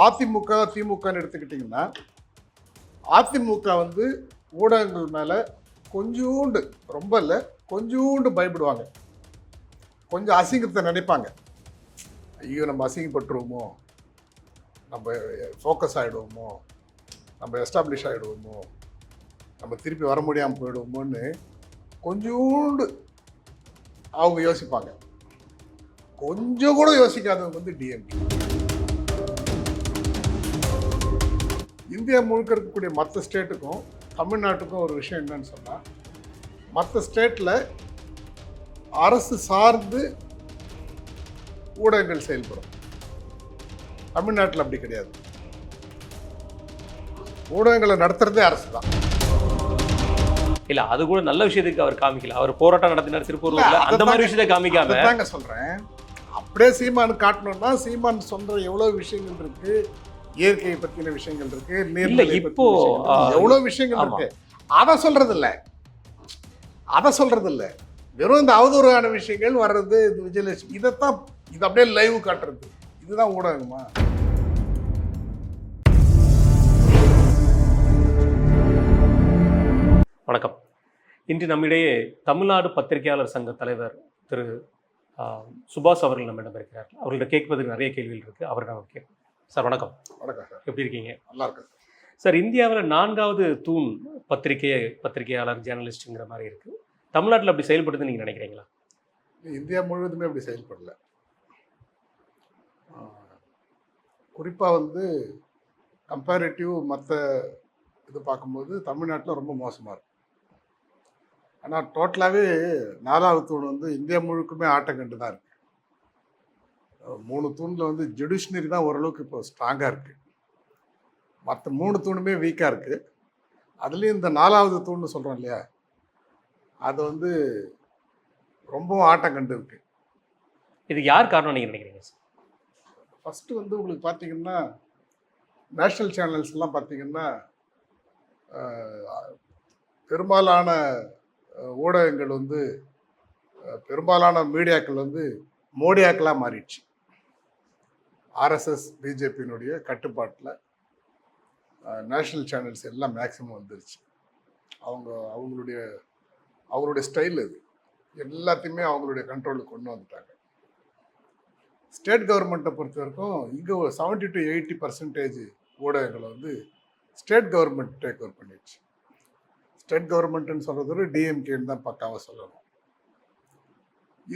அதிமுக திமுகன்னு எடுத்துக்கிட்டிங்கன்னா அதிமுக வந்து ஊடகங்கள் மேலே கொஞ்சூண்டு ரொம்ப இல்லை கொஞ்சூண்டு பயப்படுவாங்க. கொஞ்சம் அசிங்கத்தை நினைப்பாங்க. ஐயோ நம்ம அசிங்கப்பட்டுருவோமோ? நம்ம ஃபோக்கஸ் ஆகிடுவோமோ நம்ம எஸ்டாப்ளிஷ் ஆகிடுவோமோ நம்ம திருப்பி வர முடியாமல் போயிடுவோமோன்னு கொஞ்சூண்டு அவங்க யோசிப்பாங்க. கொஞ்சம் கூட யோசிக்காதவங்க வந்து டிஎம்கே இந்தியா முழுக்க இருக்கக்கூடிய மற்ற ஸ்டேட்டுக்கும் தமிழ்நாட்டுக்கும் ஒரு விஷயம் என்னன்னு சொன்னால் மற்ற ஸ்டேட்டில் அரசு சார்ந்து ஊடகங்கள் செயல்படும். தமிழ்நாட்டில் அப்படி கிடையாது. ஊடகங்களை நடத்துறதே அரசு தான். இல்ல அது கூட நல்ல விஷயத்துக்கு அவர் காமிக்கல. அவர் போராட்டம் நடத்தினார் திருப்பூர்ல. அந்த மாதிரி விஷயத்தை காமிக்காம. தாங்க சொல்றேன். அப்படியே சீமான் காட்டணும்னா சீமான் சொல்ற எவ்வளவு விஷயங்கள் இருக்கு. இயற்கையை பத்தின விஷயங்கள் இருக்கு நீர்நிலை இப்போ, பத்தின விஷயங்கள் இருக்கு. அத சொல்றது இல்ல அத சொல்றது இல்ல வெறும் இந்த அவதூறான விஷயங்கள் வர்றது இது விஜயலட்சுமி இதைத்தான் இது அப்படியே லைவ் காட்டுறது. இதுதான் ஊடகமா? வணக்கம். இன்று நம்மிடையே தமிழ்நாடு பத்திரிகையாளர் சங்க தலைவர் திரு சுபாஷ் அவர்கள் நம்மிடம் இருக்கிறார். அவர்கள்ட்ட கேட்பதற்கு நிறைய கேள்விகள் இருக்கு. அவரிடம் நம்ம கேட்போம். சார் வணக்கம். வணக்கம் சார். எப்படி இருக்கீங்க? நல்லா இருக்கு சார் இந்தியாவில் நான்காவது தூண் பத்திரிகை பத்திரிகையாளர் ஜேர்னலிஸ்ட்டுங்கிற மாதிரி இருக்கு. தமிழ்நாட்டில் அப்படி செயல்படுதுன்னு நீங்க நினைக்கிறீங்களா? இந்தியா முழுவதுமே அப்படி செயல்படல. குறிப்பாக வந்து கம்பேரிட்டிவ் மற்ற இது பார்க்கும்போது தமிழ்நாட்டில் ரொம்ப மோசமாக இருக்கு. ஆனால் டோட்டலாகவே நாலாவது தூண் வந்து இந்தியா முழுக்குமே ஆட்டம் கண்டு தான் இருக்கு. அஹ் மூணு தூணில் வந்து ஜுடிஷனரி தான் ஓரளவுக்கு இப்போ ஸ்ட்ராங்காக இருக்கு. மற்ற மூணு தூணுமே வீக்காக இருக்கு. அதுலேயும் இந்த நாலாவது தூண்னு சொல்கிறோம் இல்லையா? அது வந்து ரொம்பவும் ஆட்டம் கண்டு இருக்கு. இதுக்கு யார் காரணம் நீங்க நினைக்கிறீங்க சார் ஃபஸ்ட்டு வந்து உங்களுக்கு பார்த்தீங்கன்னா நேஷ்னல் சேனல்ஸ் எல்லாம் பார்த்தீங்கன்னா பெரும்பாலான ஊடகங்கள் வந்து பெரும்பாலான மீடியாக்கள் வந்து மோடியாக்களாக மாறிடுச்சு. ஆர்எஸ்எஸ் பிஜேபியினுடைய கட்டுப்பாட்டில் நேஷ்னல் சேனல்ஸ் எல்லாம் மேக்ஸிமம் வந்துருச்சு. அவங்க அவங்களுடைய அவங்களுடைய ஸ்டைல் இது. எல்லாத்தையுமே அவங்களுடைய கண்ட்ரோலுக்கு கொண்டு வந்துட்டாங்க. ஸ்டேட் கவர்மெண்ட்டை பொறுத்த வரைக்கும் இங்கே ஒரு செவன்டி டு எயிட்டி பர்சன்டேஜ் ஊடகங்களை வந்து ஸ்டேட் கவர்மெண்ட் டேக் ஓவர் பண்ணிடுச்சு. ஸ்டேட் கவர்மெண்ட்டுன்னு சொல்கிறது டிஎம்கேன்னு தான் பக்காவாக சொல்லணும்.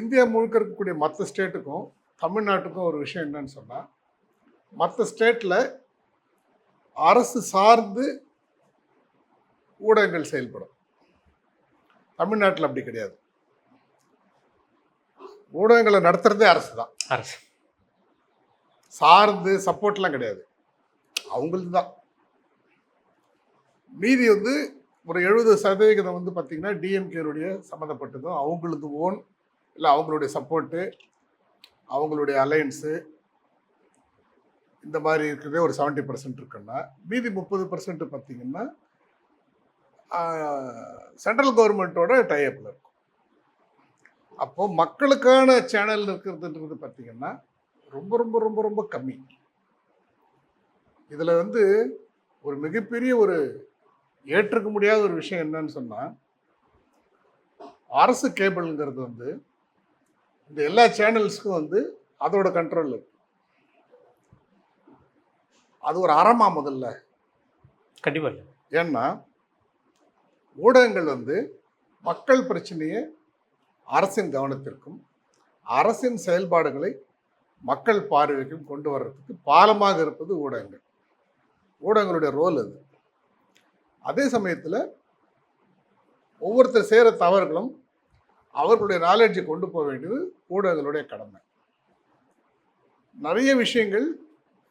இந்தியா முழுக்க இருக்கக்கூடிய மற்ற ஸ்டேட்டுக்கும் தமிழ்நாட்டுக்கும் ஒரு விஷயம் என்னன்னு சொன்னால் மற்ற ஸ்டேட்டில் அரசு சார்ந்து ஊடகங்கள் செயல்படும். தமிழ்நாட்டில் அப்படி கிடையாது. ஊடகங்களை நடத்துறதே அரசு தான் அரசு. சார்ந்து சப்போர்ட்லாம் கிடையாது. அவங்களுக்கு தான் மீதி வந்து ஒரு எழுபது சதவிகிதம் வந்து பார்த்தீங்கன்னா டிஎம்கேனுடைய சம்மந்தப்பட்டதும் அவங்களது ஓன் இல்லை அவங்களுடைய சப்போர்ட்டு அவங்களுடைய அலையன்ஸு இந்த மாதிரி இருக்கிறதே ஒரு செவன்ட்டி பர்சன்ட் இருக்குன்னா மீதி முப்பது பர்சன்ட் பார்த்தீங்கன்னா சென்ட்ரல் கவர்மெண்ட்டோட டைப்பில் இருக்கும். அப்போது மக்களுக்கான சேனல் இருக்கிறதுன்றது பார்த்தீங்கன்னா ரொம்ப ரொம்ப ரொம்ப ரொம்ப கம்மி. இதில் வந்து ஒரு மிகப்பெரிய ஒரு ஏற்றுக்க முடியாத ஒரு விஷயம் என்னன்னு சொன்னால் அரசு கேபிள்ங்கிறது வந்து இந்த எல்லா சேனல்ஸ்க்கும் வந்து அதோட கண்ட்ரோல் இருக்கு. அது ஒரு அறமா முதல்ல. கண்டிப்பா இல்லை. ஏன்னா ஊடகங்கள் வந்து மக்கள் பிரச்சனையை அரசின் கவனத்திற்கும் அரசின் செயல்பாடுகளை மக்கள் பார்வைக்கும் கொண்டு வர்றதுக்கு பாலமாக இருப்பது ஊடகங்கள். ஊடகங்களுடைய ரோல் அது. அதே சமயத்தில் ஒவ்வொருத்தர் செய்கிற தவறுகளும் அவர்களுடைய நாலேஜை கொண்டு போக வேண்டியது ஊடகங்களுடைய கடமை. நிறைய விஷயங்கள்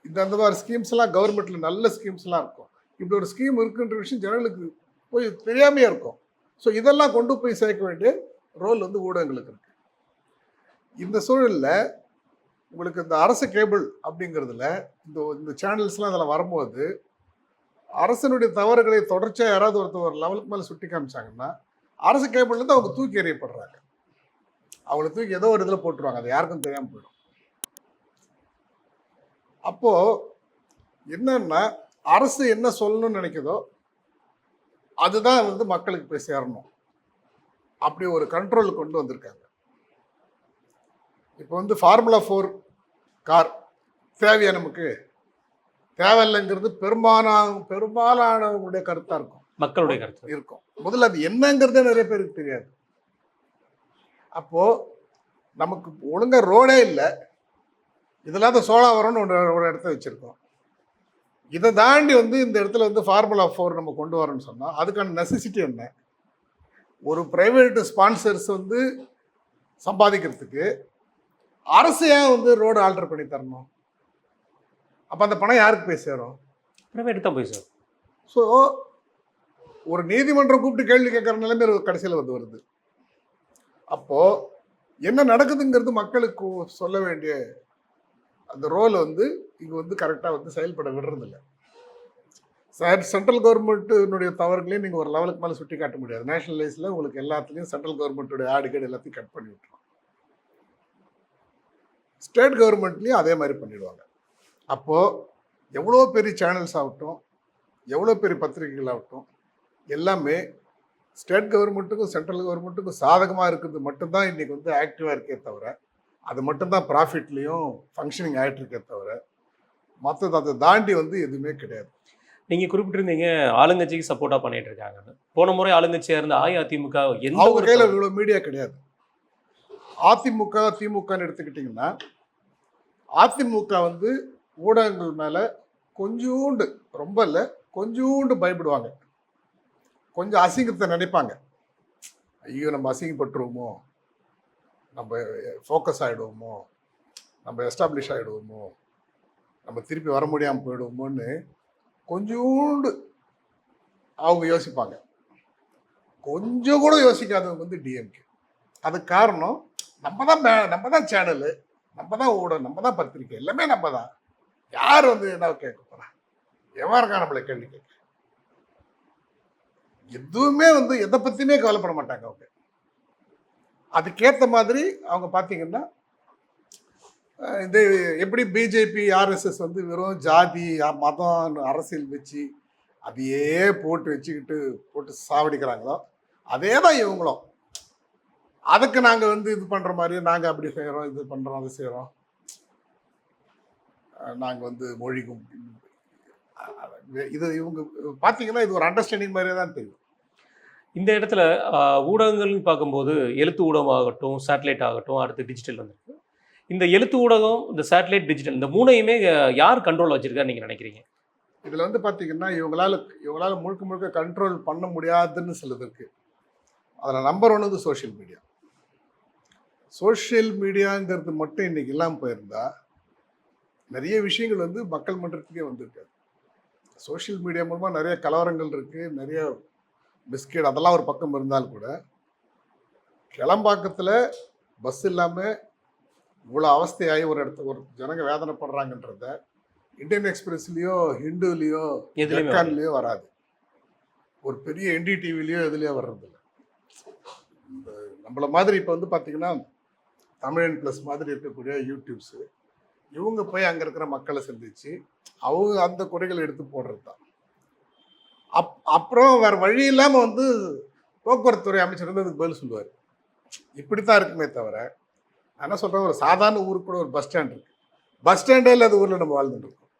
இந்த அந்த மாதிரி ஸ்கீம்ஸ் எல்லாம் கவர்மெண்ட்ல நல்ல ஸ்கீம்ஸ் எல்லாம் இருக்கும். இப்படி ஒரு ஸ்கீம் இருக்குன்ற விஷயம் ஜனங்களுக்கு போய் தெரியாமையே இருக்கும். ஸோ இதெல்லாம் கொண்டு போய் சேர்க்க வேண்டிய ரோல் வந்து ஊடகங்களுக்கு இருக்கு. இந்த சூழலில் உங்களுக்கு இந்த அரசு கேபிள் அப்படிங்கிறதுல இந்த இந்த சேனல்ஸ்லாம் அதில் வரும்போது அரசனுடைய தவறுகளை தொடர்ச்சியாக யாராவது ஒருத்தர் ஒரு லெவலுக்கு மேலே சுட்டி காமிச்சாங்கன்னா அரசு கேபிள்லேருந்து அவங்க தூக்கி எறியப்படுறாங்க. அவங்கள தூக்கி ஏதோ ஒரு இதில் போட்டுருவாங்க. அது யாருக்கும் தெரியாமல் போயிடும். அப்போது என்னன்னா அரசு என்ன சொல்லணும்னு நினைக்குதோ அதுதான் வந்து மக்களுக்கு போய் சேரணும். அப்படி ஒரு கண்ட்ரோல் கொண்டு வந்திருக்காங்க. இப்போ வந்து ஃபார்முலா ஃபோர் கார் தேவையா நமக்கு? தேவையில்லைங்கிறது பெரும்பாலான பெரும்பாலானவங்களுடைய கருத்தாக இருக்கும். மக்களுடைய கருத்து. இருக்கும். முதல்ல அது என்னங்கிறதே நிறைய பேருக்கு தெரியாது. அப்போ நமக்கு ஒழுங்கா ரோடே இல்லை. இதில்லாத சோழாவரம்னு ஒரு ஒரு இடத்த வச்சிருக்கோம். இதை தாண்டி வந்து இந்த இடத்துல வந்து ஃபார்முலா ஃபோர் நம்ம கொண்டு வரோம்னு சொன்னால் அதுக்கான நெசசிட்டி என்ன? ஒரு பிரைவேட் ஸ்பான்சர்ஸ் வந்து சம்பாதிக்கிறதுக்கு அரசு ஏன் வந்து ரோடு ஆல்டர் பண்ணி தரணும்? அப்போ அந்த பணம் யாருக்கு போய் சேரும்? பிரைவேட் தான் போய் சார் ஸோ ஒரு நீதிமன்றம் கூப்பிட்டு கேள்வி கேட்குற நிலைமை கடைசியில் வந்து வருது. அப்போ என்ன நடக்குதுங்கிறது மக்களுக்கு சொல்ல வேண்டிய அந்த ரோல் வந்து இங்கே வந்து கரெக்டாக வந்து செயல்பட விடுறதில்ல. சார் சென்ட்ரல் கவர்மெண்ட்டினுடைய தவறுகளையும் நீங்கள் ஒரு லெவலுக்கு மேலே சுட்டி காட்ட முடியாது நேஷனலைஸில் உங்களுக்கு எல்லாத்துலேயும் சென்ட்ரல் கவர்மெண்ட்டுடைய ஆடுகேடு எல்லாத்தையும் கட் பண்ணி விட்டுரும். ஸ்டேட் கவர்மெண்ட்லேயும் அதே மாதிரி பண்ணிடுவாங்க. அப்போது எவ்வளோ பெரிய சேனல்ஸ் ஆகட்டும் எவ்வளோ பெரிய பத்திரிகைகள் ஆகட்டும் எல்லாமே ஸ்டேட் கவர்மெண்ட்டுக்கும் சென்ட்ரல் கவர்மெண்ட்டுக்கும் சாதகமாக இருக்கிறது மட்டும்தான் இன்றைக்கி வந்து ஆக்டிவாக இருக்கே தவிர அது மட்டும்தான் ப்ராஃபிட்லேயும் ஃபங்க்ஷனிங் ஆகிட்டு இருக்கே தவிர மற்றது அதை தாண்டி வந்து எதுவுமே கிடையாது. நீங்க குறிப்பிட்டிருந்தீங்க ஆளுங்கட்சிக்கு சப்போர்ட்டா பண்ணிட்டு இருக்காங்கன்னு போன முறை ஆளுங்கட்சியா இருந்த அஇஅதிமுக எந்த அவங்க கையில் இவ்வளோ மீடியா கிடையாது. அதிமுக திமுகன்னு எடுத்துக்கிட்டிங்கன்னா அதிமுக வந்து ஊடகங்கள் மேலே கொஞ்சூண்டு ரொம்ப இல்லை கொஞ்சூண்டு பயப்படுவாங்க. கொஞ்சம் அசிங்கத்தை நினைப்பாங்க. ஐயோ நம்ம அசிங்கப்பட்டுருவோமோ? நம்ம ஃபோக்கஸ் ஆகிடுவோமோ நம்ம எஸ்டாப்ளிஷ் ஆகிடுவோமோ நம்ம திருப்பி வர முடியாமல் போயிடுவோமோன்னு கொஞ்சூண்டு அவங்க யோசிப்பாங்க. கொஞ்சம் கூட யோசிக்காதவங்க வந்து டிஎம்கே அதுக்கு காரணம் நம்ம தான் மே- நம்ம தான் சேனலு நம்ம தான் ஊடகம் நம்ம தான் பத்திரிக்கை எல்லாமே நம்ம தான். யார் வந்து என்ன கேட்க போகிறா எவன் இருக்கா நம்மளை கேள்வி கேட்க? எதுவுமே வந்து எதை பற்றியுமே கவலைப்பட மாட்டாங்க அவங்க. அதுக்கேற்ற மாதிரி அவங்க பார்த்தீங்கன்னா இந்த எப்படி பிஜேபி ஆர்எஸ்எஸ் வந்து வெறும் ஜாதி மதம் அரசியல் வச்சு அதையே போட்டு வச்சுக்கிட்டு போட்டு சாவடிக்கிறாங்களோ அதே தான் இவங்களும். அதுக்கு நாங்கள் வந்து இது பண்ணுற மாதிரி நாங்கள் அப்படி செய்கிறோம் இது பண்ணுறோம் அது செய்கிறோம் நாங்கள் வந்து மொழி இது இவங்க பார்த்தீங்கன்னா இது ஒரு அண்டர்ஸ்டாண்டிங் மாதிரியே தான் தெரியும். இந்த இடத்துல ஊடகங்கள்னு பார்க்கும்போது எழுத்து ஊடகம் ஆகட்டும் சேட்டலைட் ஆகட்டும் அடுத்து டிஜிட்டல் வந்திருக்கு. இந்த எழுத்து ஊடகம் இந்த சேட்டலைட் டிஜிட்டல் இந்த மூணையுமே யார் கண்ட்ரோல் வச்சிருக்காரு நீங்க நினைக்கிறீங்க? இதில் வந்து பார்த்தீங்கன்னா இவங்களால இவங்களால முழுக்க முழுக்க கண்ட்ரோல் பண்ண முடியாதுன்னு சிலது இருக்கு. அதில் நம்பர் ஒன் வந்து சோஷியல் மீடியா சோஷியல் மீடியாங்கிறது மட்டும் இன்னைக்கு இல்லாமல் போயிருந்தா நிறைய விஷயங்கள் வந்து மக்கள் மன்றத்துக்கே வந்திருக்காது. சோஷியல் மீடியா மூலமாக நிறைய கலவரங்கள் இருக்குது நிறைய பிஸ்கெட் அதெல்லாம் ஒரு பக்கம் இருந்தால் கூட கிளம்பாக்கத்தில் பஸ் இல்லாமல் இவ்வளோ அவஸ்தையாகி ஒரு இடத்துல ஒரு ஜனங்க வேதனைப்படுறாங்கன்றத இந்தியன் எக்ஸ்பிரஸ்லேயோ ஹிந்துலேயோ எதுலையுமே டெக்கான்லேயோ வராது. ஒரு பெரிய என்டிடிவிலையோ எதுலேயோ வர்றதில்ல. இந்த நம்மள மாதிரி இப்போ வந்து பார்த்தீங்கன்னா தமிழன் ப்ளஸ் மாதிரி இருக்கக்கூடிய யூடியூப்ஸு இவங்க போய் அங்கே இருக்கிற மக்களை சந்திச்சு அவங்க அந்த குறைகளை எடுத்து போடுறது தான் அப் அப்புறம் வேற வழி இல்லாமல் வந்து போக்குவரத்துறை அமைச்சர் வந்து அதுக்கு பதில் சொல்லுவார். இப்படி தான் இருக்குமே தவிர நான் என்ன சொல்கிறேன் ஒரு சாதாரண ஊருக்கு கூட ஒரு பஸ் ஸ்டாண்ட் இருக்கு. பஸ் ஸ்டாண்டே இல்லாத ஊரில் நம்ம வாழ்ந்துட்டு இருக்கோம்.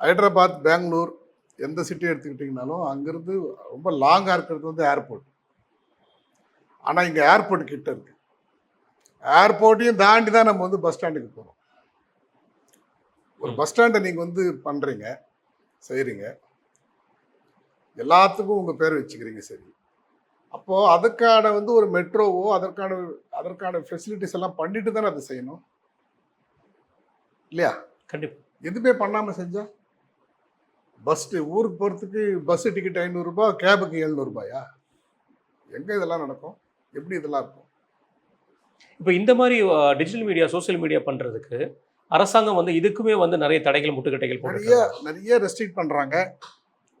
ஹைதராபாத் பெங்களூர் எந்த சிட்டி எடுத்துக்கிட்டிங்கனாலும் அங்கேருந்து ரொம்ப லாங்காக இருக்கிறது வந்து ஏர்போர்ட் ஆனால் இங்கே ஏர்போர்ட் கிட்ட இருக்குது ஏர்போர்ட்டையும் தாண்டி தான் நம்ம வந்து பஸ் ஸ்டாண்டுக்கு போகிறோம் ஒரு பஸ் ஸ்டாண்டை நீங்கள் வந்து பண்ணுறீங்க செய்கிறீங்க எல்லாத்துக்கும் உங்கள் பேர் வச்சுக்கிறீங்க சரி. அப்போது அதுக்கான வந்து ஒரு மெட்ரோவோ அதற்கான அதற்கான ஃபெசிலிட்டிஸ் எல்லாம் பண்ணிட்டு தானே அதை செய்யணும்? இல்லையா? கண்டிப்பா. எதுவுமே பண்ணாமல் செஞ்சா? பஸ் ஊருக்கு போகிறதுக்கு பஸ் டிக்கெட் ஐநூறுரூபா கேபுக்கு எழுநூறுபாயா எங்கே இதெல்லாம் நடக்கும்? எப்படி இதெல்லாம் இருக்கும்? இப்போ இந்த மாதிரி டிஜிட்டல் மீடியா சோஷியல் மீடியா பண்றதுக்கு அரசாங்கம் வந்து இதுக்குமே வந்து நிறைய தடைகள் முட்டுக்கட்டைகள் நிறைய நிறைய ரெஸ்ட்ரிக்ட் பண்ணுறாங்க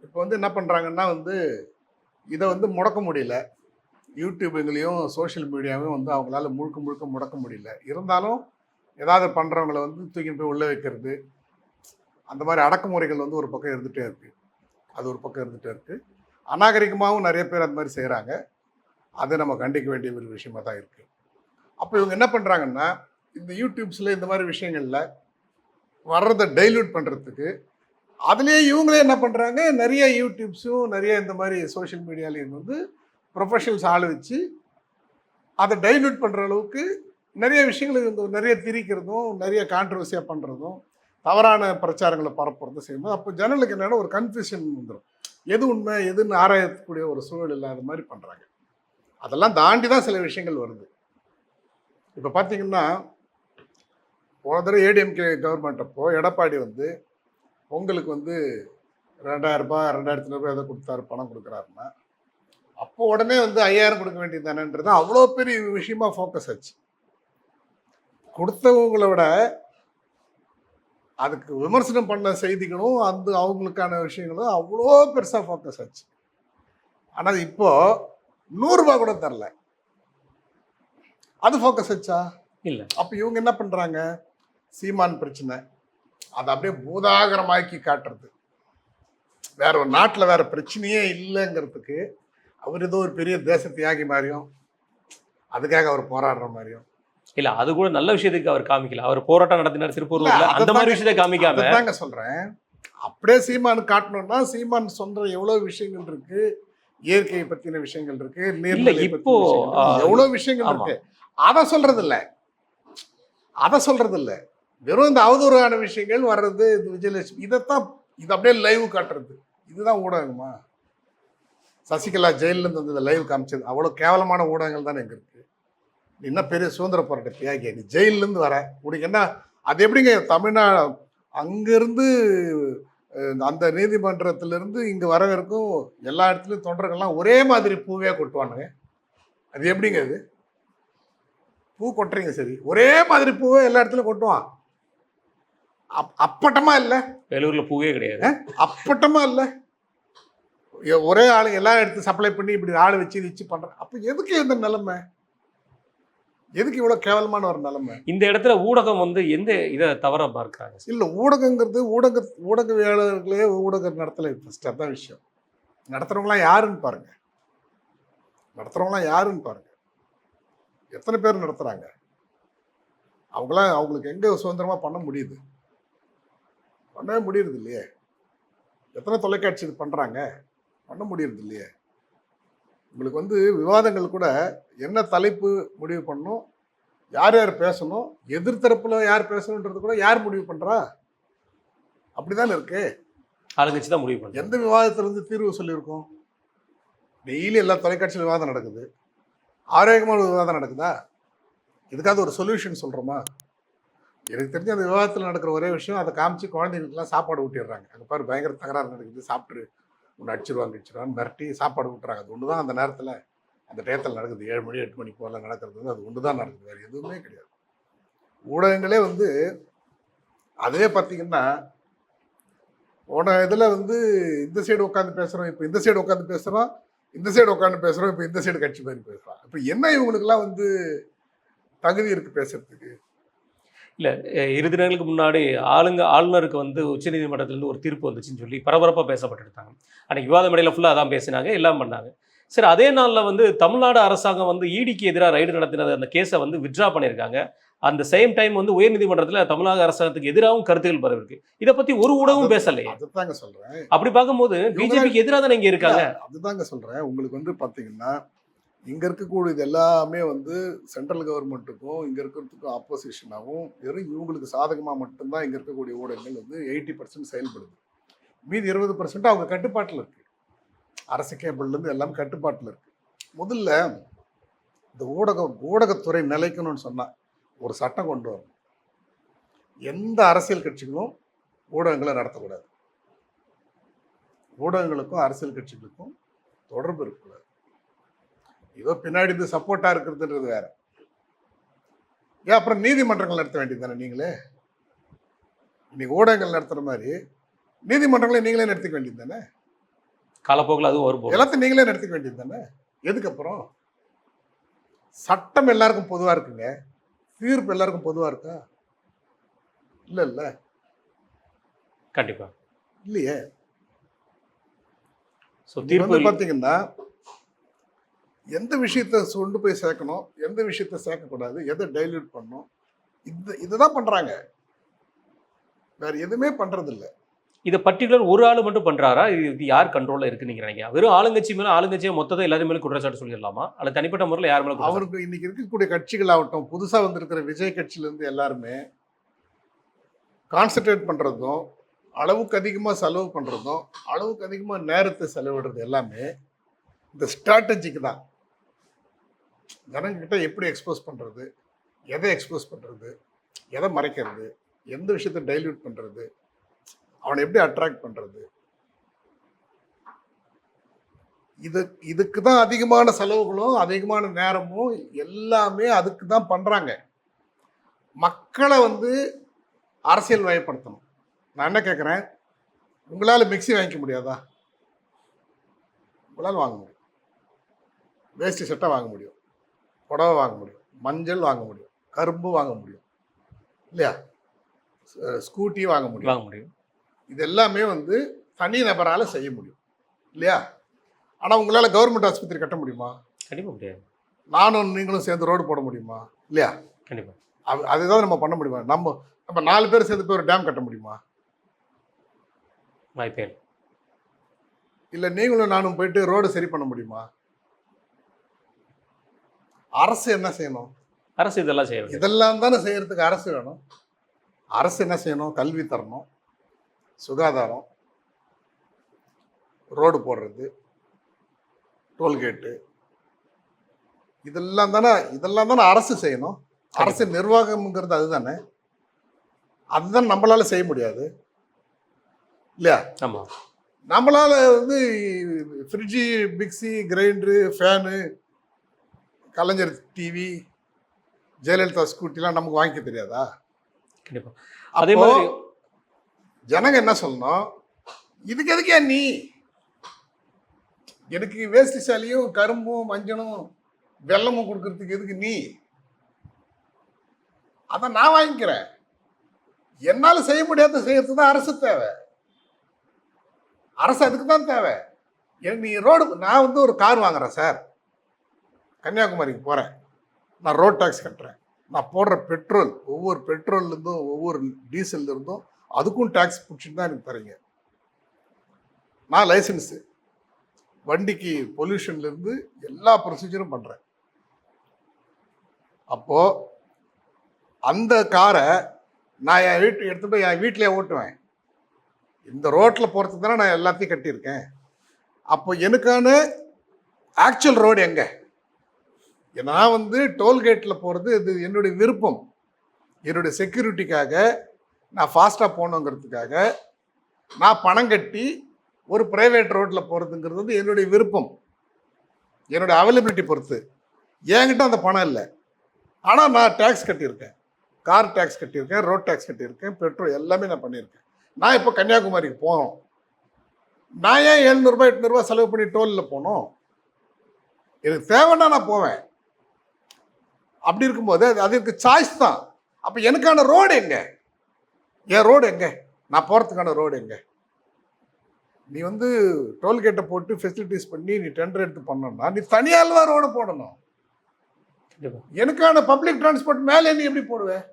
இப்போ வந்து என்ன பண்ணுறாங்கன்னா வந்து இதை வந்து முடக்க முடியல. யூடியூபுங்களையும் சோஷியல் மீடியாவையும் வந்து அவங்களால முழுக்க முழுக்க முடக்க முடியல. இருந்தாலும் ஏதாவது பண்ணுறவங்கள வந்து தூக்கிட்டு போய் உள்ளே வைக்கிறது அந்த மாதிரி அடக்குமுறைகள் வந்து ஒரு பக்கம் இருந்துகிட்டே இருக்கு. அது ஒரு பக்கம் இருந்துகிட்டே இருக்கு. அநாகரிகமாகவும் நிறைய பேர் அந்த மாதிரி செய்கிறாங்க அதை நம்ம கண்டிக்க வேண்டிய ஒரு விஷயமா தான் இருக்கு. அப்போ இவங்க என்ன பண்ணுறாங்கன்னா இந்த யூடியூப்ஸில் இந்த மாதிரி விஷயங்களில் வர்றதை டைல்யூட் பண்ணுறதுக்கு அதுலேயே இவங்களே என்ன பண்ணுறாங்க நிறைய யூடியூப்ஸும் நிறைய இந்த மாதிரி சோஷியல் மீடியாலையும் வந்து ப்ரொஃபஷனல்ஸ் ஆள் வச்சு அதை டைல்யூட் பண்ணுற அளவுக்கு நிறைய விஷயங்கள் இந்த நிறைய திரிக்கிறதும் நிறைய கான்ட்ரவர்சியாக பண்ணுறதும் தவறான பிரச்சாரங்களை பரப்புறதும் செய்யணும் அப்போ ஜனங்களுக்கு என்னென்னா ஒரு கன்ஃபியூஷன் வந்துடும் எது உண்மை எதுன்னு ஆராயக்கூடிய ஒரு சூழல் இல்லாத மாதிரி பண்ணுறாங்க அதெல்லாம் தாண்டி தான் சில விஷயங்கள் வருது. இப்போ பார்த்தீங்கன்னா போன தடவை ஏடிஎம்கே கவர்மெண்ட் அப்போ எடப்பாடி வந்து பொங்கலுக்கு வந்து ரெண்டாயிரம் ரூபாய் ரெண்டாயிரத்தி ரூபாய் எதை கொடுத்தாரு பணம் கொடுக்குறாருன்னா அப்போ உடனே வந்து ஐயாயிரம் கொடுக்க வேண்டியது தானேன்றது அவ்வளோ பெரிய விஷயமா ஃபோக்கஸ் ஆச்சு. கொடுத்தவங்கள விட அதுக்கு விமர்சனம் பண்ண செய்திகளும் அந்த அவங்களுக்கான விஷயங்களும் அவ்வளோ பெருசாக ஃபோக்கஸ் ஆச்சு. ஆனால் இப்போ நூறுரூபா கூட தரல. அது ஃபோக்கஸ் ஆச்சா? இல்ல. அப்போ இவங்க என்ன பண்ணுறாங்க சீமான் பிரச்சனை. அதை அப்படியே பூதாகரமாக்கி காட்டுறது. வேற ஒரு நாட்டில் வேற பிரச்சனையே இல்லைங்கிறதுக்கு அவர் ஏதோ ஒரு பெரிய தேச தியாகி மாதிரியும் அதுக்காக அவர் போராடுற மாதிரியும். இல்ல அது கூட நல்ல விஷயத்துக்கு அவர் காமிக்கல. அவர் போராட்டம் நடத்தினார் திருப்பூர்ல அந்த மாதிரி விஷயத்தை காமிக்காம. அதுதாங்க சொல்றேன். அப்படியே சீமான் காட்டணும்னா சீமான் சொல்ற எவ்வளவு விஷயங்கள் இருக்கு? இயற்கையை பத்தின விஷயங்கள் இருக்கு? நீர்நிலை இப்போ, எவ்வளவு விஷயங்கள். இருக்கு? அத சொல்றது இல்ல அத சொல்றது இல்ல வெறும் இந்த அவதூறான விஷயங்கள் வர்றது இந்த விஜயலட்சுமி இதைத்தான் இது அப்படியே லைவ் காட்டுறது. இதுதான் ஊடகமா? சசிகலா ஜெயில இருந்து வந்து லைவ் காமிச்சது. அவ்வளோ கேவலமான ஊடகங்கள் தானே எங்க இருக்கு. என்ன பெரிய சுதந்திர போராட்ட தியாகி நீ ஜெயில்ல இருந்து வர. உனக்கு என்ன அது எப்படிங்க தமிழ்நாடு அங்கேருந்து அந்த நீதிமன்றத்திலிருந்து இங்கே வர வரைக்கும் எல்லா இடத்துலையும் தொண்டர்கள்லாம் ஒரே மாதிரி பூவே கொட்டுவானுங்க. அது எப்படிங்க அது பூ கொட்டுறீங்க சரி. ஒரே மாதிரி பூவே எல்லா இடத்துலையும் கொட்டுவான். அப்பட்டமா இல்ல. வேலூர்ல பூவே கிடையாது. அப்பட்டமா இல்ல. ஒரே ஆளு எல்லா இடத்து சப்ளை பண்ணி இப்படி ஆள் வச்சு வச்சு பண்ற அப்ப எதுக்கு இந்த நிலைமை? எதுக்கு இவ்வளவு கேவலமான ஒரு நிலைமை? இந்த இடத்துல ஊடகம் வந்து எந்த இதை தவறா பார்க்கறாங்க? இல்ல ஊடகங்கிறது ஊடக ஊடகவியலாளர்களே ஊடகம் நடத்தல ஃபர்ஸ்ட் அதான் விஷயம். நடத்துறவங்களாம் யாருன்னு பாருங்க. நடத்துறவங்களாம் யாருன்னு பாருங்க. எத்தனை பேர் நடத்துறாங்க? அவங்களாம் அவங்களுக்கு எங்க சுதந்திரமா பண்ண முடியுது? பண்ணவே முடியறது இல்லையே எத்தனை தொலைக்காட்சி இது பண்றாங்க? பண்ண முடியறது இல்லையே உங்களுக்கு வந்து விவாதங்கள் கூட என்ன தலைப்பு முடிவு பண்ணணும்? யார் யார் பேசணும்? எதிர்த்தரப்புல யார் பேசணுன்றது கூட யார் முடிவு பண்றா? அப்படிதானே இருக்கு. ஆளுங்கட்சி தான் முடிவு பண்ணுறாங்க எந்த விவாதத்துல இருந்து தீர்வு சொல்லியிருக்கோம்? டெய்லி எல்லா தொலைக்காட்சியில் விவாதம் நடக்குது. ஆரோக்கியமான விவாதம் நடக்குதா? இதுக்காவது ஒரு சொல்யூஷன் சொல்றோமா? எனக்கு தெரிஞ்ச அந்த விவாதத்தில் நடக்கிற ஒரே விஷயம் அதை காமிச்சு குழந்தைங்களுக்குலாம் சாப்பாடு ஊட்டிடுறாங்க. அங்கே பாரு பயங்கர தகராறு நடக்குது. சாப்பிட்டு ஒன்று அடிச்சிருவாங்க அடிச்சிருவாங்க மிரட்டி சாப்பாடு ஊட்டுறாங்க. அது ஒன்று தான் அந்த நேரத்தில் அந்த டயத்தில் நடக்குது. ஏழு மணி எட்டு மணி போல நடக்கிறது வந்து அது ஒன்று தான் நடக்குது. வேறு எதுவுமே கிடையாது. ஊடகங்களே வந்து அதே பார்த்தீங்கன்னா உன இதில் வந்து இந்த சைடு உட்காந்து பேசுகிறோம் இப்போ இந்த சைடு உட்காந்து பேசுகிறோம் இந்த சைடு உட்காந்து பேசுகிறோம் இப்போ இந்த சைடு கட்சி மாதிரி பேசுகிறோம் இப்போ என்ன இவங்களுக்குலாம் வந்து தகுதி இருக்குது பேசுகிறதுக்கு அஹ் இரு தினங்களுக்கு முன்னாடி ஆளுங்க ஆளுநருக்கு வந்து உச்சநீதிமன்றத்திலேருந்து ஒரு தீர்ப்பு வந்துச்சுன்னு சொல்லி பரபரப்பாக பேசப்பட்டு இருந்தாங்க அன்னைக்கு விவாத மேடையில் ஃபுல்லாக அதான் பேசினாங்க எல்லாம் பண்ணாங்க. சரி அதே நாளில் வந்து தமிழ்நாடு அரசாங்கம் வந்து ஈடிக்கு எதிராக ரைடு நடத்தினது அந்த கேஸை வந்து வித்ட்ரா பண்ணியிருக்காங்க. அந்த சேம் டைம் வந்து உயர்நீதிமன்றத்தில் தமிழக அரசாங்கத்துக்கு எதிராகவும் கருத்துக்கள் பரவிருக்கு இதை பத்தி ஒரு ஊடகமும் பேசலையே. அதுதாங்க சொல்கிறேன் அப்படி பார்க்கும்போது பிஜேபிக்கு எதிராக தானே இங்க இருக்காங்க? அதுதாங்க சொல்கிறேன் உங்களுக்கு வந்து பார்த்தீங்கன்னா இங்கே இருக்கக்கூடியது எல்லாமே வந்து சென்ட்ரல் கவர்மெண்ட்டுக்கும் இங்கே இருக்கிறதுக்கும் ஆப்போசிஷனாகவும் வெறும் இவங்களுக்கு சாதகமாக மட்டும்தான் இங்கே இருக்கக்கூடிய ஊடகங்கள் வந்து எயிட்டி பர்சன்ட் செயல்படுது. மீதி இருபது பர்சன்ட் அவங்க கட்டுப்பாட்டில் இருக்குது அரசு கேபிள்லேருந்து எல்லாமே கட்டுப்பாட்டில் இருக்குது முதல்ல இந்த ஊடக ஊடகத்துறை நிலைக்கணும்னு சொன்னால் ஒரு சட்டம் கொண்டு வரணும். எந்த அரசியல் கட்சிகளும் ஊடகங்களை நடத்தக்கூடாது. ஊடகங்களுக்கும் அரசியல் கட்சிகளுக்கும் தொடர்பு இருக்கக்கூடாது. ஏதோ பின்னாடி இருந்து சப்போர்ட்டாக இருக்கிறதுன்றது வேற. ஏன் அப்புறம் நீதிமன்றங்கள் நடத்த வேண்டியது தானே நீங்களே? இன்னைக்கு ஊடகங்கள் நடத்துற மாதிரி நீதிமன்றங்களை நீங்களே நடத்திக்க வேண்டியது தானே காலப்போக்கில் அதுவும் வரும். எல்லாத்தையும் நீங்களே நடத்திக்க வேண்டியது தானே எதுக்கு அப்புறம்? சட்டம் எல்லாருக்கும் பொதுவா இருக்குங்க. தீர்ப்பு எல்லாருக்கும் பொதுவா இருக்கா? இல்ல இல்ல. கண்டிப்பா. இல்லையே. ஸோ தீர்ப்பு பார்த்தீங்கன்னா எந்த விஷயத்த கொண்டு போய் சேர்க்கணும் எந்த விஷயத்த சேர்க்கக்கூடாது எதை டைல்யூட் பண்ணணும் இது இதுதான் பண்றாங்க. வேற எதுவுமே பண்றது இல்ல இதை பர்டிகுலர் ஒரு ஆள் மட்டும் பண்றாரா? இது இது யார் கண்ட்ரோல்ல இருக்கு நீங்க நினைக்கிறீங்க? வெறும் ஆளுங்கட்சி மேல ஆளுங்கட்சியை மொத்தத்தை எல்லாரும் மேலும் குற்றச்சாட்டு சொல்லிடலாமா? அல்ல தனிப்பட்ட முறையில் யார் மேல? அவருக்கு இன்னைக்கு இருக்கக்கூடிய கட்சிகள் ஆகட்டும் புதுசா வந்திருக்கிற விஜய் கட்சியில இருந்து எல்லாருமே கான்சென்ட்ரேட் பண்றதும் அளவுக்கு அதிகமாக செலவு பண்ணுறதும் அளவுக்கு அதிகமாக நேரத்தை செலவிடுறது எல்லாமே இந்த ஸ்ட்ராட்டஜிக்கு தான். ஜனங்கிட்ட எப்படி எக்ஸ்போஸ் பண்ணுறது எதை எக்ஸ்போஸ் பண்ணுறது எதை மறைக்கிறது? எந்த விஷயத்தை டைல்யூட் பண்ணுறது அவனை எப்படி அட்ராக்ட் பண்ணுறது இது இதுக்கு தான் அதிகமான செலவுகளும் அதிகமான நேரமும் எல்லாமே அதுக்கு தான் பண்ணுறாங்க மக்களை வந்து அரசியல் வயப்படுத்தணும். நான் என்ன கேட்குறேன் உங்களால் மிக்ஸி வாங்கிக்க முடியாதா? உங்களால் வாங்க முடியும். வேஷ்டி சட்டை வாங்க முடியும். புடவை வாங்க முடியும் மஞ்சள் வாங்க முடியும் கரும்பு வாங்க முடியும் இல்லையா? ஸ்கூட்டி வாங்க முடியும். வாங்க முடியும். இது எல்லாமே வந்து தனி நபரால் செய்ய முடியும் இல்லையா? ஆனால் உங்களால் கவர்மெண்ட் ஆஸ்பத்திரி கட்ட முடியுமா? கண்டிப்பா முடியாது. நானும் நீங்களும் சேர்ந்து ரோடு போட முடியுமா இல்லையா? கண்டிப்பா. அது அதுதான் நம்ம பண்ண முடியுமா? நம்ம நம்ம நாலு பேர் சேர்ந்து போய் ஒரு டேம் கட்ட முடியுமா? வாய்ப்பே. இல்லை நீங்களும் நானும் போயிட்டு ரோடு சரி பண்ண முடியுமா? அரசு என்ன செய்யணும்? அரசு இதெல்லாம் செய்ய வேண்டியது. இதெல்லாம் தானே செய்யறதுக்கு அரசு வேணும். அரசு என்ன செய்யணும்? கல்வி தரணும். சுகாதாரம். ரோடு போடுறது. டோல்கேட்டு. இதெல்லாம் தானே இதெல்லாம் தானே அரசு செய்யணும். அரசு நிர்வாகம்ங்கிறது அதுதானே. அதுதான் நம்மளால செய்ய முடியாது. இல்லையா? ஆமா. நம்மளால வந்து fridge mixie grinder fan Kalaignar TV Jayalalithaa ஸ்கூட்டிலாம் நமக்கு வாங்கிக்க தெரியாதா? அதே மாதிரி ஜனங்க என்ன சொல்லணும்? இதுக்கு எதுக்கே நீ? எனக்கு வேஷ்டி சாலியும் கரும்பும் மஞ்சளும் வெல்லமும் கொடுக்கறதுக்கு எதுக்கு நீ? அதான் நான் வாங்கிக்கிறேன். என்னால செய்ய முடியாத செய்யறதுக்கு தான் அரசு தேவை. அரசு அதுக்கு தான் தேவை. எனக்கு நீ ரோடு நான் வந்து ஒரு கார் வாங்குறேன் சார் கன்னியாகுமரிக்கு போகிறேன் நான் ரோட் டேக்ஸ் கட்டுறேன். நான் போடுற பெட்ரோல் ஒவ்வொரு பெட்ரோல்லேருந்தும் ஒவ்வொரு டீசல்ல இருந்தும் அதுக்கும் டேக்ஸ் பிடிச்சிட்டு தான் எனக்கு தரீங்க நான் லைசன்ஸு வண்டிக்கு பொல்யூஷன்லேருந்து எல்லா ப்ரொசீஜரும் பண்ணுறேன் அப்போது அந்த காரை நான் என் வீட்டு எடுத்துகிட்டு போய் என் வீட்டிலே ஓட்டுவேன். இந்த ரோட்டில் போகிறதுக்கு தானே நான் எல்லாத்தையும் கட்டியிருக்கேன். அப்போ எனக்கான ஆக்சுவல் ரோடு எங்கே? நான் வந்து டோல்கேட்டில் போகிறது இது என்னுடைய விருப்பம். என்னுடைய செக்யூரிட்டிக்காக நான் ஃபாஸ்ட்டாக போகணுங்கிறதுக்காக நான் பணம் கட்டி ஒரு ப்ரைவேட் ரோட்டில் போகிறதுங்கிறது வந்து என்னுடைய விருப்பம். என்னுடைய அவைலபிலிட்டி பொறுத்து. என்கிட்ட அந்த பணம் இல்லை. ஆனால் நான் டேக்ஸ் கட்டியிருக்கேன். கார் டேக்ஸ் கட்டியிருக்கேன் ரோட் டேக்ஸ் கட்டியிருக்கேன் பெட்ரோல் எல்லாமே நான் பண்ணியிருக்கேன். நான் இப்போ கன்னியாகுமரிக்கு போகணும். நான் ஏன் எழுநூறுபா எட்நூறுபா செலவு பண்ணி டோலில் போகணும்? எனக்கு தேவைன்னா நான் போவேன். அப்படி இருக்கும்போது அது அதுக்கு சாய்ஸ் தான். அப்போ எனக்கான ரோடு எங்க? என் ரோடு எங்க? நான் போகிறதுக்கான ரோடு எங்க? நீ வந்து டோல்கேட்டை போட்டு ஃபெசிலிட்டிஸ் பண்ணி நீ டெண்டர் எடுத்து பண்ணணும்னா நீ தனியால் தான் ரோடு போடணும். எனக்கான பப்ளிக் டிரான்ஸ்போர்ட் மேலே நீ எப்படி போடுவ? அஹ்,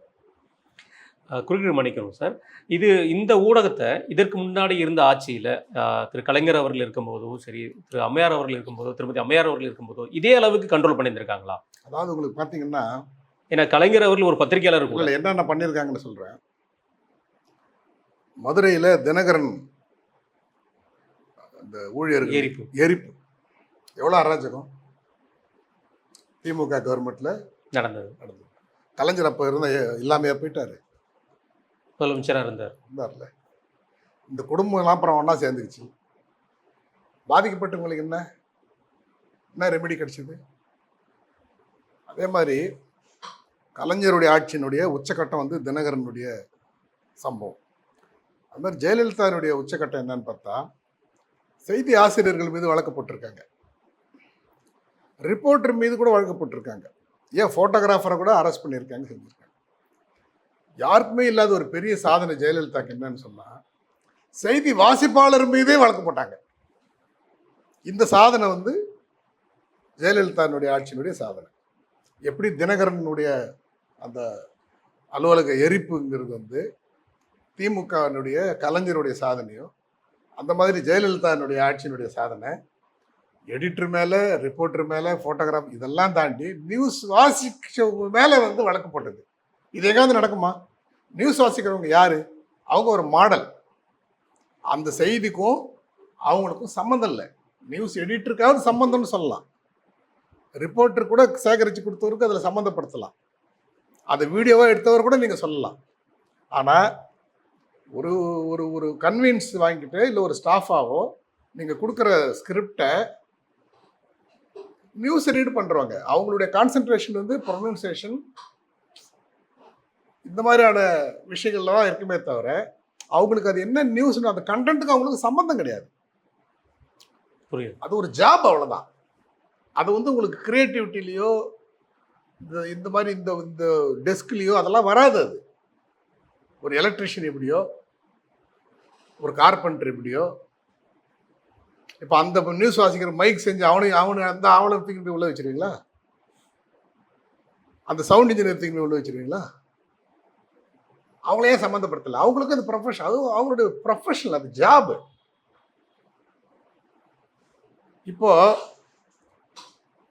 குறுக்கீடு மன்னிக்கணும் சார். இது இந்த ஊடகத்தை இதற்கு முன்னாடி இருந்த ஆட்சியில் திரு கலைஞர் அவர்கள் இருக்கும்போதோ சரி திரு அம்மையார் அவர்கள் இருக்கும்போதோ திருமதி அம்மையார் அவர்கள் இருக்கும்போதோ இதே அளவுக்கு கண்ட்ரோல் பண்ணியிருந்திருக்காங்களா? அதாவது உங்களுக்கு பார்த்தீங்கன்னா ஏன்னா கலைஞர் அவர்கள் ஒரு பத்திரிகையாளர் உங்களை என்னென்ன பண்ணியிருக்காங்கன்னு சொல்கிறேன் மதுரையில் தினகரன் அந்த ஊழியர்கள் எரிப்பு. எரிப்பு. எவ்வளோ அராஜகம்? திமுக கவர்மெண்ட்டில் நடந்தது. நடந்தது. கலைஞர் அப்போ இருந்த இல்லாமையா போயிட்டாரு. முதலமைச்சராக இருந்தார். இருந்தார்ல இந்த குடும்பம்லாம் அப்புறம் ஒன்றா சேர்ந்துக்குச்சு. பாதிக்கப்பட்டவங்களுக்கு என்ன? என்ன ரெமெடி கிடச்சிது? அதே மாதிரி கலைஞருடைய ஆட்சியினுடைய உச்சக்கட்டம் வந்து தினகரனுடைய சம்பவம். அது மாதிரி ஜெயலலிதாவினுடைய உச்சக்கட்டம் என்னன்னு பார்த்தா செய்தி ஆசிரியர்கள் மீது வழக்கு போட்டிருக்காங்க ரிப்போர்ட்டர் மீது கூட வழக்கு போட்டிருக்காங்க ஏன் ஃபோட்டோகிராஃபரை கூட அரெஸ்ட் பண்ணியிருக்காங்க செஞ்சுருக்காங்க யாருக்குமே இல்லாத ஒரு பெரிய சாதனை ஜெயலலிதாக்கு என்னன்னு சொன்னால் செய்தி வாசிப்பாளர் மீதே வழக்கு போட்டாங்க. இந்த சாதனை வந்து ஜெயலலிதாவினுடைய ஆட்சியினுடைய சாதனை. எப்படி தினகரனுடைய அந்த அலுவலக எரிப்புங்கிறது வந்து திமுகவினுடைய கலைஞருடைய சாதனையோ அந்த மாதிரி ஜெயலலிதாவினுடைய ஆட்சியினுடைய சாதனை எடிட்டர் மேலே ரிப்போர்ட்டர் மேலே ஃபோட்டோகிராஃப் இதெல்லாம் தாண்டி நியூஸ் வாசிச்ச மேலே வந்து வழக்கு போட்டது. இது எங்காவது நடக்குமா? நியூஸ் வாசிக்கிறவங்க யார்? அவங்க ஒரு மாடல். அந்த செய்திக்கும் அவங்களுக்கும் சம்மந்தம் இல்லை. நியூஸ் எடிட்டருக்காவது சம்மந்தம்னு சொல்லலாம். ரிப்போர்ட்டர் கூட சேகரித்து கொடுத்தவருக்கு அதில் சம்மந்தப்படுத்தலாம். அதை வீடியோவாக எடுத்தவர் கூட நீங்கள் சொல்லலாம். ஆனால் ஒரு ஒரு ஒரு கன்வீன்ஸ் வாங்கிட்டு இல்லை ஒரு ஸ்டாஃபாவோ நீங்கள் கொடுக்குற ஸ்கிரிப்டை நியூஸ் ரீட் பண்ணுறவங்க அவங்களுடைய கான்சென்ட்ரேஷன் வந்து ப்ரொனன்சியேஷன் இந்த மாதிரியான விஷயங்கள்ல தான் இருக்குமே தவிர அவங்களுக்கு அது என்ன நியூஸ்னு அந்த கண்டென்ட்டுக்கு அவங்களுக்கு சம்மந்தம் கிடையாது. புரியுது. அது ஒரு ஜாப் அவ்வளோதான் அது வந்து உங்களுக்கு கிரியேட்டிவிட்டிலேயோ இந்த இந்த மாதிரி இந்த இந்த டெஸ்க்லேயோ அதெல்லாம் வராது அது. ஒரு எலக்ட்ரிஷியன் எப்படியோ ஒரு கார்பெண்டர் எப்படியோ இப்போ அந்த நியூஸ் வாசிக்கிற மைக் செஞ்சு அவனையும் அவனு அந்த அவனை தூக்கி போய் உள்ள வச்சிருவீங்களா? அந்த சவுண்ட் இன்ஜினியர் தூக்கி போய் உள்ள வச்சிருவீங்களா? அவங்களே சம்மந்தப்படுத்தல? அவங்களுக்கு அது ப்ரொஃபஷன் அது அவங்களுடைய ப்ரொஃபஷனல் அது ஜாப் இப்போ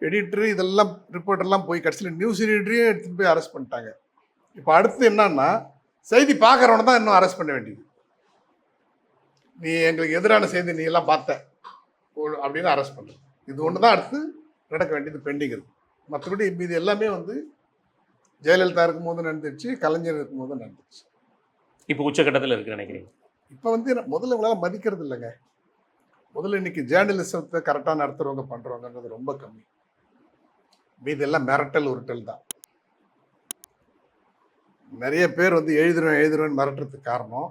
எடிட்டர் இதெல்லாம் ரிப்போர்ட்டர்லாம் போய் கடைசியில் நியூஸ் எடிட்டரையும் எடுத்துகிட்டு போய் அரெஸ்ட் பண்ணிட்டாங்க. இப்போ அடுத்து என்னன்னா செய்தி பார்க்குறவன தான் இன்னும் அரெஸ்ட் பண்ண வேண்டியது. நீ எங்களுக்கு எதிரான செய்தி நீ எல்லாம் பார்த்த. அப்படின்னு அரெஸ்ட் பண்ணுறது இது ஒன்று தான் அடுத்து நடக்க வேண்டியது பெண்டிங் இருக்குது மற்றபடி இது எல்லாமே வந்து ஜெயலலிதா இருக்கும்போது நடந்துச்சு கலைஞர் இருக்கும்போது நடந்துச்சு இப்போ உச்சக்கட்டத்தில் இருக்கு நினைக்கிறீங்க? இப்போ வந்து முதல்ல உங்களால் மதிக்கிறது இல்லைங்க. முதல்ல இன்னைக்கு ஜேர்னலிசத்தை கரெக்டாக நடத்துறவங்க பண்ணுறவங்கன்றது ரொம்ப கம்மி. மீதி எல்லாம் மிரட்டல் உருட்டல் தான். நிறைய பேர் வந்து எழுதுறேன் எழுதுறேன் மிரட்டுறதுக்கு காரணம்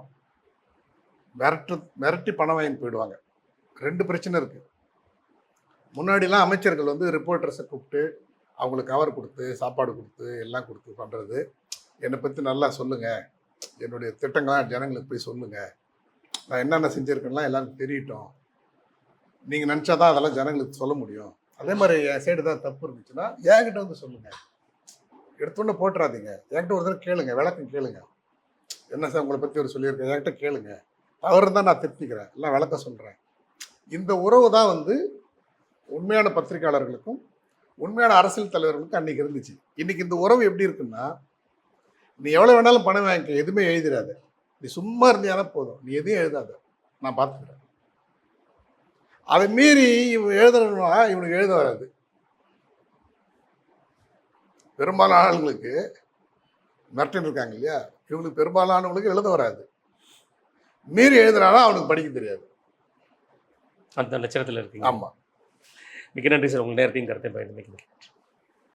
மிரட்டு மிரட்டி பணம் வாங்கி போயிடுவாங்க. ரெண்டு பிரச்சனை இருக்கு. முன்னாடிலாம் அமைச்சர்கள் வந்து ரிப்போர்ட்டர்ஸை கூப்பிட்டு அவங்களுக்கு கவர் கொடுத்து சாப்பாடு கொடுத்து எல்லாம் கொடுத்து பண்ணுறது என்னை பற்றி நல்லா சொல்லுங்கள் என்னுடைய திட்டங்கள்லாம் ஜனங்களுக்கு போய் சொல்லுங்கள் நான் என்னென்ன செஞ்சுருக்கேன்லாம் எல்லாருக்கும் தெரியட்டும். நீங்கள் நினச்சா தான் அதெல்லாம் ஜனங்களுக்கு சொல்ல முடியும். அதே மாதிரி என் சைடு தான் தப்பு இருந்துச்சுன்னா என்கிட்ட வந்து சொல்லுங்கள் எடுத்தோன்னே போட்டுறாதீங்க. என்கிட்ட ஒரு தடவை கேளுங்க. விளக்கம் கேளுங்க. என்ன சார் உங்களை பற்றி ஒரு சொல்லியிருக்கேன்? என்கிட்ட கேளுங்க. தவறு தான் நான் திருத்திக்கிறேன். எல்லாம் விளக்கம் சொல்கிறேன் இந்த உறவு தான் வந்து உண்மையான பத்திரிகையாளர்களுக்கும் உண்மையான அரசியல் தலைவர்களுக்கும் அன்னைக்கு இருந்துச்சு. இன்னைக்கு இந்த உறவு எப்படி இருக்குன்னா நீ எவ்வளோ வேணாலும் பணம் வாங்கிக்க எதுவுமே எழுதிடாத. நீ சும்மா இருந்தியானா போதும். நீ எதையும் எழுதாத. நான் பார்த்துக்கிறேன். அதை மீறி இவன் எழுதுறா இவனுக்கு எழுத வராது. பெரும்பாலான ஆளுங்களுக்கு மிரட்டன் இருக்காங்க இல்லையா? இவங்களுக்கு பெரும்பாலானவங்களுக்கு எழுத வராது. மீறி எழுதுறானா அவனுக்கு படிக்க தெரியாது. அந்த லட்சணத்தில் இருக்கீங்க. ஆமாம் மிக நன்றி சார். உங்கள் நேரத்தையும் கருத்தை பயந்து மிக நன்றி